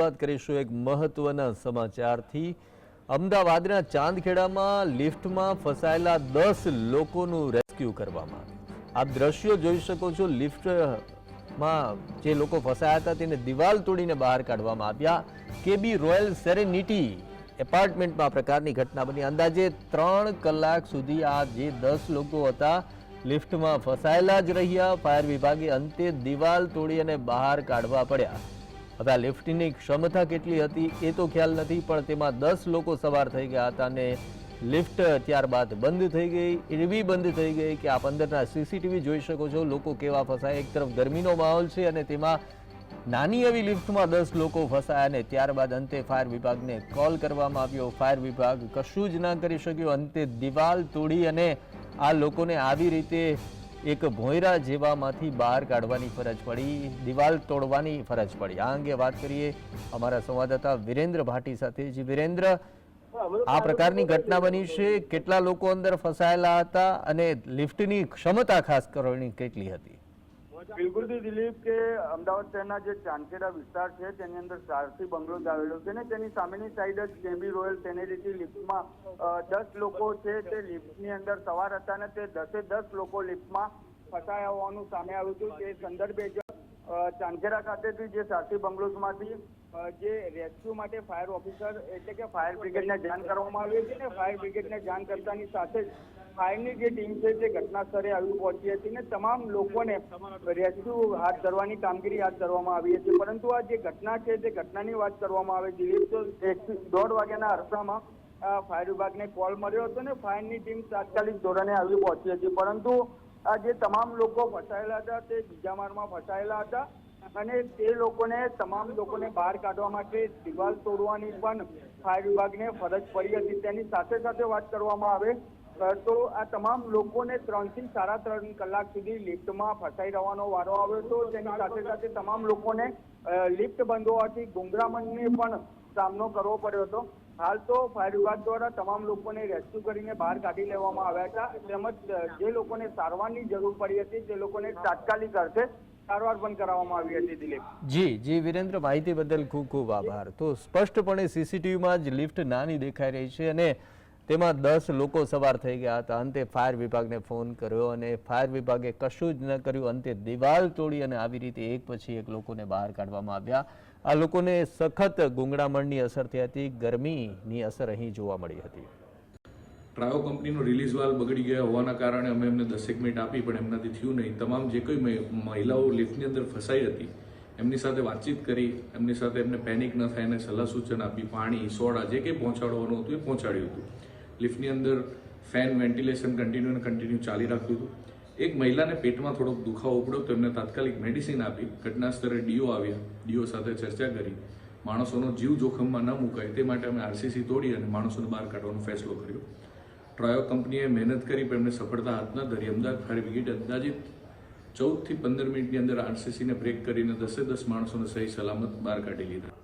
વાત કરીશું એક મહત્વના સમાચારથી. અમદાવાદના ચાંદખેડામાં લિફ્ટમાં ફસાયેલા દસ લોકોનું રેસ્ક્યુ કરવામાં આપ દ્રશ્યો જોઈ શકો છો, લિફ્ટમાં જે લોકો ફસાયા હતા તેને દિવાલ તોડીને બહાર કાઢવામાં આવ્યા. કેબી રોયલ સેરેનિટી એપાર્ટમેન્ટમાં આ પ્રકારની ઘટના બની. અંદાજે ત્રણ કલાક સુધી આ જે દસ લોકો હતા લિફ્ટમાં ફસાયેલા જ રહ્યા. ફાયર વિભાગે અંતે દિવાલ તોડી અને બહાર કાઢવા પડ્યા. હવે આ લિફ્ટની ક્ષમતા કેટલી હતી એ તો ખ્યાલ નથી, પણ તેમાં દસ લોકો સવાર થઈ ગયા હતા અને લિફ્ટ ત્યારબાદ બંધ થઈ ગઈ. એવી બંધ થઈ ગઈ કે આપ અંદરના સીસીટીવી જોઈ શકો છો, લોકો કેવા ફસાયા. એક તરફ ગરમીનો માહોલ છે અને તેમાં નાની એવી લિફ્ટમાં દસ લોકો ફસાયા અને ત્યારબાદ અંતે ફાયર વિભાગને કોલ કરવામાં આવ્યો. ફાયર વિભાગ કશું જ ના કરી શક્યું. અંતે દિવાલ તોડી અને આ લોકોને આવી રીતે એક ભોંયરા જેવામાંથી બહાર કાઢવાની ફરજ પડી, દિવાલ તોડવાની ફરજ પડી. આ અંગે વાત કરીએ અમારા સંવાદદાતા વિરેન્દ્ર ભાટી સાથે. જે વિરેન્દ્ર, આ પ્રકારની ઘટના બની છે. કેટલા લોકો અંદર ફસાયેલા હતા અને લિફ્ટની ક્ષમતા ખાસ કરવાની કેટલી હતી? બિલકુલથી દિલીપ કે અમદાવાદ શહેરના જે ચાંદખેડા વિસ્તાર છે તેની અંદર સારસી બંગલો આવેલો છે ને તેની સામેની સાઈડ જ કેબી રોયલ સેનેરિટી લિફ્ટમાં દસ લોકો છે તે લિફ્ટની અંદર સવાર હતા ને તે દસે દસ લોકો લિફ્ટમાં ફસાયા હોવાનું સામે આવ્યું હતું. તે સંદર્ભે જ અ, ચાંદખેડા ખાતેથી જે સારથી બંગલોઝમાંથી જે રેસ્ક્યુ માટે ફાયર ઓફિસર એટલે કે ફાયર બ્રિગેડને જાણ કરવામાં આવી હતી ને ફાયર બ્રિગેડને જાણ કરતાની સાથે જ ફાયરની જે ટીમ છે તે ઘટના સ્થળે આવી પહોંચી હતી ને તમામ લોકોને રેસ્ક્યુ હાથ ધરવાની કામગીરી હાથ ધરવામાં આવી હતી. પરંતુ આ જે ઘટના છે તે ઘટનાની વાત કરવામાં આવે, દિલીપ તો દોઢ વાગ્યાના અરસામાં ફાયર વિભાગને કોલ મળ્યો હતો ને ફાયરની ટીમ તાત્કાલિક ધોરણે આવી પહોંચી હતી. પરંતુ આ જે તમામ લોકો ફસાયેલા હતા, તે બીજા માળમાં ફસાયેલા હતા. અને તે લોકોને, તમામ લોકોને બહાર કાઢવા માટે દિવાલ તોડવાની પણ ફાયર વિભાગને ફરજ પડી હતી. તેની સાથે સાથે વાત કરવામાં આવે તો આ તમામ લોકોને ત્રણથી સાડા ત્રણ કલાક સુધી લિફ્ટમાં ફસાઈ રહેવાનો વારો આવ્યો હતો. તેની સાથે સાથે તમામ લોકોને લિફ્ટ બંધ હોવાથી ગુંગરામણને પણ સામનો કરવો પડ્યો હતો. હાલ તો ફાયર વિભાગ દ્વારા તમામ લોકોને રેસ્ક્યુ કરીને બહાર કાઢી લેવામાં આવ્યા હતા. તેમજ જે લોકોને સારવારની જરૂર પડી હતી, તે લોકોને તાત્કાલિક અર્થે સારવાર પણ કરાવવામાં આવી હતી દિલીપ. જી જી, વિરેન્દ્ર માહિતી બદલ ખૂબ ખૂબ આભાર. તો સ્પષ્ટપણે સીસીટીવીમાં જ લિફ્ટ નાની દેખાઈ રહી છે અને તેમાં દસ લોકો સવાર થઈ ગયા હતા. અંતે ફાયર વિભાગને ફોન કર્યો અને ફાયર વિભાગે કશું જ ન કર્યું. અંતે દિવાલ તોડી અને આવી રીતે એક પછી એક લોકોને બહાર કાઢવામાં આવ્યા. આ લોકોને સખત ગુંગળામણની અસર થઈ હતી. ગરમીની અસર અહીં જોવા મળી હતી. ટ્રાયો કંપનીનો રિલીઝ વાલ બગડી ગયા હોવાના કારણે અમે એમને દસેક મિનિટ આપી, પણ એમનાથી થયું નહીં. તમામ જે કોઈ મહિ- મહિલાઓ લિફ્ટની અંદર ફસાઈ હતી, એમની સાથે વાતચીત કરી, એમની સાથે એમને પેનિક ન થાય, એને સલાહ સૂચન આપી, પાણી, સોડા, જે કંઈ પહોંચાડવાનું હતું એ પહોંચાડ્યું હતું. લિફ્ટની અંદર ફેન વેન્ટિલેશન કન્ટિન્યુ અને કન્ટિન્યુ ચાલી રાખ્યું હતું. એક મહિલાને પેટમાં થોડોક દુખાવો ઉપડ્યો, તો એમને તાત્કાલિક મેડિસિન આપી, ઘટના સ્તરે ડીઓ આવ્યા. ડીઓ સાથે ચર્ચા કરી. માણસોનો જીવ જોખમમાં ન મુકાય, તે માટે અમે આરસીસી તોડી અને માણસોને બહાર કાઢવાનો ફેસલો કર્યો. ટ્રાયો કંપનીએ મહેનત કરી પણ એમને સફળતા હાથ ન ધરી. અમદાવાદ ફાયર બ્રિગેડ અંદાજિત ચૌદથી પંદર મિનિટની અંદર આરસીસીને બ્રેક કરીને દસે દસ માણસોને સહી સલામત બહાર કાઢી લીધા.